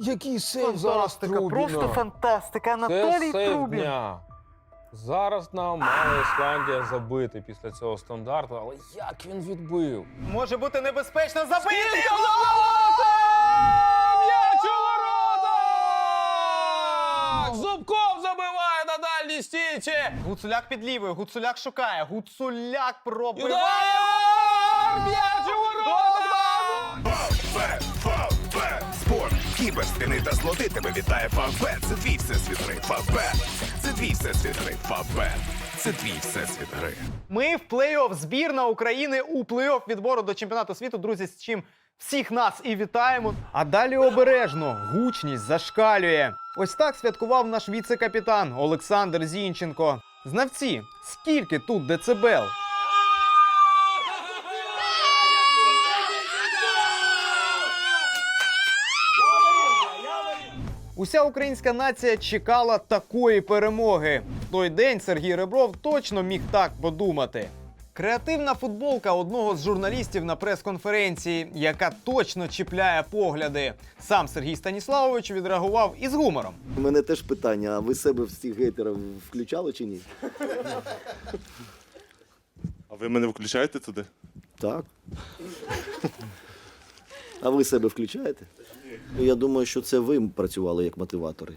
Який сейв зараз Трубіна. просто фантастика. Це Анатолій сейв Трубін. дня. Зараз нам мала Ісландія забити після цього стандарту, але як він відбив? Може бути небезпечно забити. М'яч у воротах! Зубков забиває на дальній стійці! Гуцуляк під лівою, Гуцуляк шукає, Гуцуляк пробиває. Удар! М'яч у спорт, кіберспіни та злоти тебе вітає Фавбет. Це твій всесвіт гри. Фавбет. Це твій всесвіт гри. Фавбет. Це твій всесвіт гри. Ми в плей-офф збірна України у плей-офф відбору до чемпіонату світу. Друзі, з чим всіх нас і вітаємо. А далі обережно гучність зашкалює. Ось так святкував наш віце-капітан Олександр Зінченко. Знавці, скільки тут децибел? Уся українська нація чекала такої перемоги. В той день Сергій Ребров точно міг так подумати. Креативна футболка одного з журналістів на прес-конференції, яка точно чіпляє погляди. Сам Сергій Станіславович відреагував із гумором. У мене теж питання: а ви себе в цих гейтерів включали чи ні? А ви мене включаєте туди? Так. А ви себе включаєте? Ну, Я думаю, що це ви працювали як мотиватори.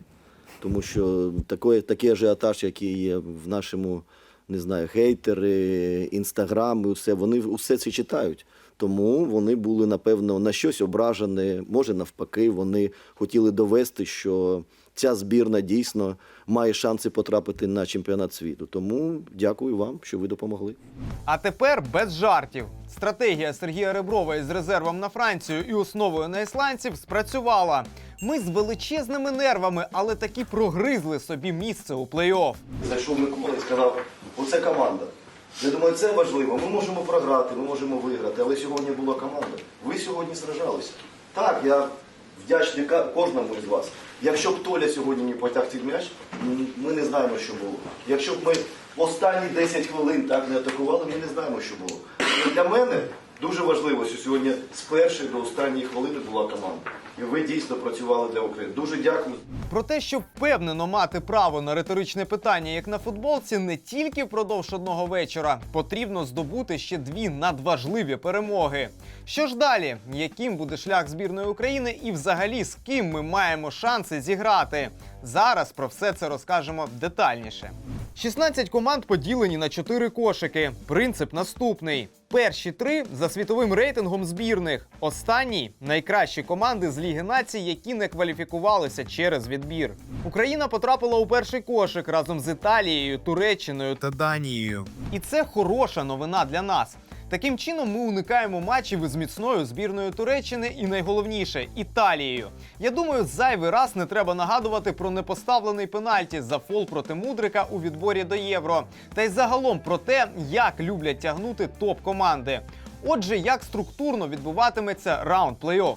Тому що такий, такий ажіотаж, який є в нашому, не знаю, гейтери, інстаграм, усе, вони усе це читають. Тому вони були, напевно, на щось ображені. Може, навпаки, вони хотіли довести, що ця збірна дійсно має шанси потрапити на чемпіонат світу. Тому дякую вам, що ви допомогли. А тепер без жартів. Стратегія Сергія Реброва із резервом на Францію і основою на ісландців спрацювала. Ми з величезними нервами, але таки прогризли собі місце у плей-офф. Зайшов Микола і сказав, оце команда. Я думаю, це важливо. Ми можемо програти, ми можемо виграти, але сьогодні була команда. Ви сьогодні сражалися. Так, я вдячний кожному із вас. Якщо б Толя сьогодні не потяг цей м'яч, ми не знаємо, що було. Якщо б ми останні 10 хвилин так не атакували, ми не знаємо, що було. І для мене дуже важливо, що сьогодні з першої до останньої хвилини була команда. Ви дійсно працювали для України. Дуже дякую. Про те, щоб впевнено мати право на риторичне питання, як на футболці, не тільки впродовж одного вечора потрібно здобути ще дві надважливі перемоги. Що ж далі? Яким буде шлях збірної України і взагалі з ким ми маємо шанси зіграти? Зараз про все це розкажемо детальніше. 16 команд поділені на 4 кошики. Принцип наступний: перші три за світовим рейтингом збірних. Останні найкращі команди з Ліги націй, які не кваліфікувалися через відбір. Україна потрапила у перший кошик разом з Італією, Туреччиною та Данією. І це хороша новина для нас. Таким чином ми уникаємо матчів із міцною збірною Туреччини і найголовніше Італією. Я думаю, зайвий раз не треба нагадувати про непоставлений пенальті за фол проти Мудрика у відборі до євро. Та й загалом про те, як люблять тягнути топ-команди. Отже, як структурно відбуватиметься раунд плей-офф.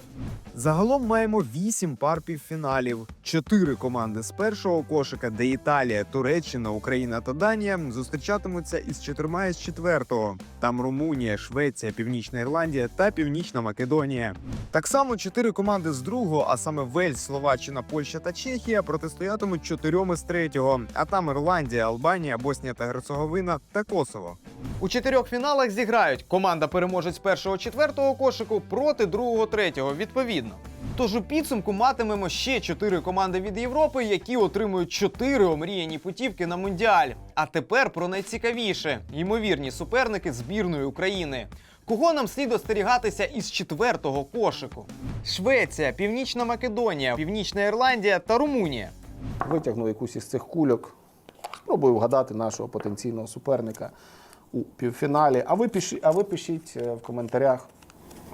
Загалом маємо 8 пар півфіналів. Чотири команди з першого кошика, де Італія, Туреччина, Україна та Данія зустрічатимуться із чотирма із четвертого. Там Румунія, Швеція, Північна Ірландія та Північна Македонія. Так само чотири команди з другого, а саме Вельс, Словаччина, Польща та Чехія, протистоятимуть чотирьом із третього. А там Ірландія, Албанія, Боснія та Герцеговина та Косово. У чотирьох фіналах зіграють команда переможець першого четвертого кошику проти другого третього відповідно. Тож у підсумку матимемо ще чотири команди від Європи, які отримують чотири омріяні путівки на мундіаль. А тепер про найцікавіше ймовірні суперники збірної України. Кого нам слід остерігатися із четвертого кошику? Швеція, Північна Македонія, Північна Ірландія та Румунія. витягну якусь із цих кульок, спробую вгадати нашого потенційного суперника у півфіналі. А ви пишіть, а ви пишіть е, в коментарях.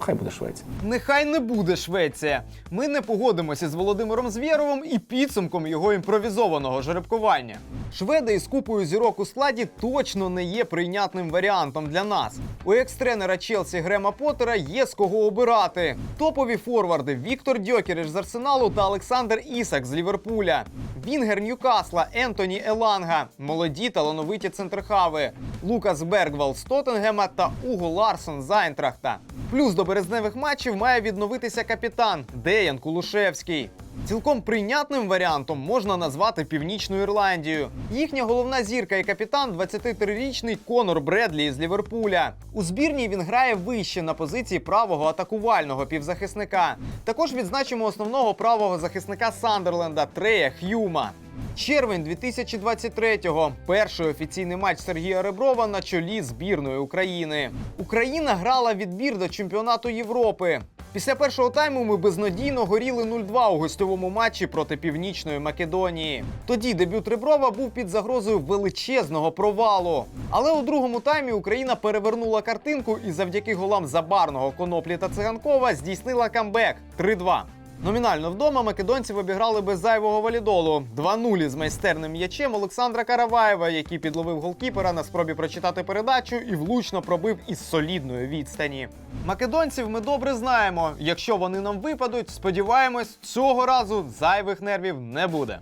Хай буде Швеція. Нехай не буде Швеція. Ми не погодимося з Володимиром Звєровим і підсумком його імпровізованого жеребкування. Шведи із купою зірок у складі точно не є прийнятним варіантом для нас. У екс-тренера Челсі Грема Поттера є з кого обирати. Топові форварди Віктор Дьокереш з Арсеналу та Олександр Ісак з Ліверпуля. Вінгер Ньюкасла Ентоні Еланга, молоді талановиті центрхави, Лукас Бергвал з Тоттенгема та Уго Ларсон з Айнтрахта. Плюс до березневих матчів має відновитися капітан Деян Кулушевський. Цілком прийнятним варіантом можна назвати Північну Ірландію. Їхня головна зірка і капітан 23-річний Конор Бредлі із Ліверпуля. У збірній він грає вище на позиції правого атакувального півзахисника. Також відзначимо основного правого захисника Сандерленда Трея Х'юма. Червень 2023-го. Перший офіційний матч Сергія Реброва на чолі збірної України. Україна грала відбір до чемпіонату Європи. Після першого тайму ми безнадійно горіли 0-2 у гостьовому матчі проти Північної Македонії. Тоді дебют Реброва був під загрозою величезного провалу. Але у другому таймі Україна перевернула картинку і завдяки голам Забарного, Коноплі та Циганкова здійснила камбек 3-2. Номінально вдома македонців обіграли без зайвого валідолу. 2-0 з майстерним м'ячем Олександра Караваєва, який підловив голкіпера на спробі прочитати передачу і влучно пробив із солідної відстані. Македонців ми добре знаємо. Якщо вони нам випадуть, сподіваємось, цього разу зайвих нервів не буде.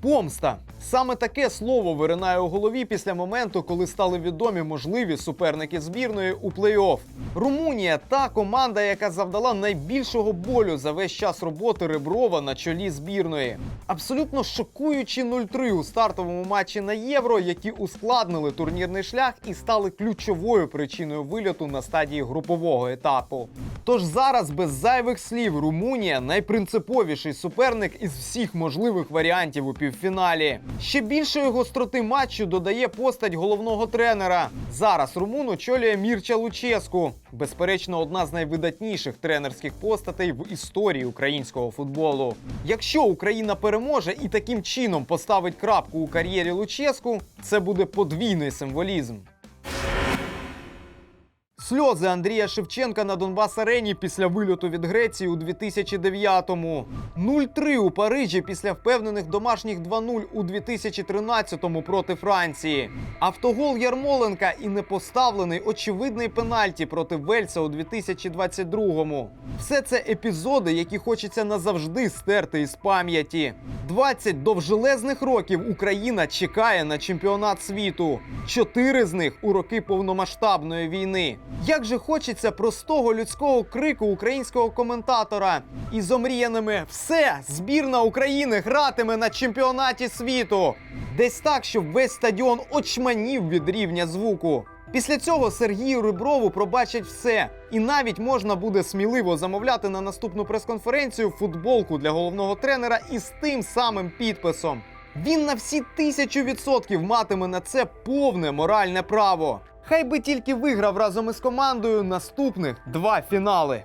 Помста. Саме таке слово виринає у голові після моменту, коли стали відомі можливі суперники збірної у плей-офф. Румунія та команда, яка завдала найбільшого болю за весь час роботи Реброва на чолі збірної. Абсолютно шокуючі 0-3 у стартовому матчі на євро, які ускладнили турнірний шлях і стали ключовою причиною вильоту на стадії групового етапу. Тож зараз без зайвих слів Румунія найпринциповіший суперник із всіх можливих варіантів у півфіналі. Ще більшої гостроти матчу додає постать головного тренера. Зараз Румун очолює Мірча Луческу. Безперечно, одна з найвидатніших тренерських постатей в історії українського футболу. Якщо Україна переможе і таким чином поставить крапку у кар'єрі Луческу, це буде подвійний символізм. Сльози Андрія Шевченка на Донбас Арені після вильоту від Греції у 2009-му. 0-3 у Парижі після впевнених домашніх 2-0 у 2013-му проти Франції. Автогол Ярмоленка і непоставлений очевидний пенальті проти Вельса у 2022-му. Все це епізоди, які хочеться назавжди стерти із пам'яті. 20 довжелезних років Україна чекає на чемпіонат світу. Чотири з них у роки повномасштабної війни. Як же хочеться простого людського крику українського коментатора із омріяними все збірна України гратиме на чемпіонаті світу. Десь так, щоб весь стадіон очманів від рівня звуку. Після цього Сергію Риброву пробачать все, і навіть можна буде сміливо замовляти на наступну прес-конференцію футболку для головного тренера із тим самим підписом. Він на всі тисячу відсотків матиме на це повне моральне право. Хай би тільки виграв разом із командою наступних два фінали.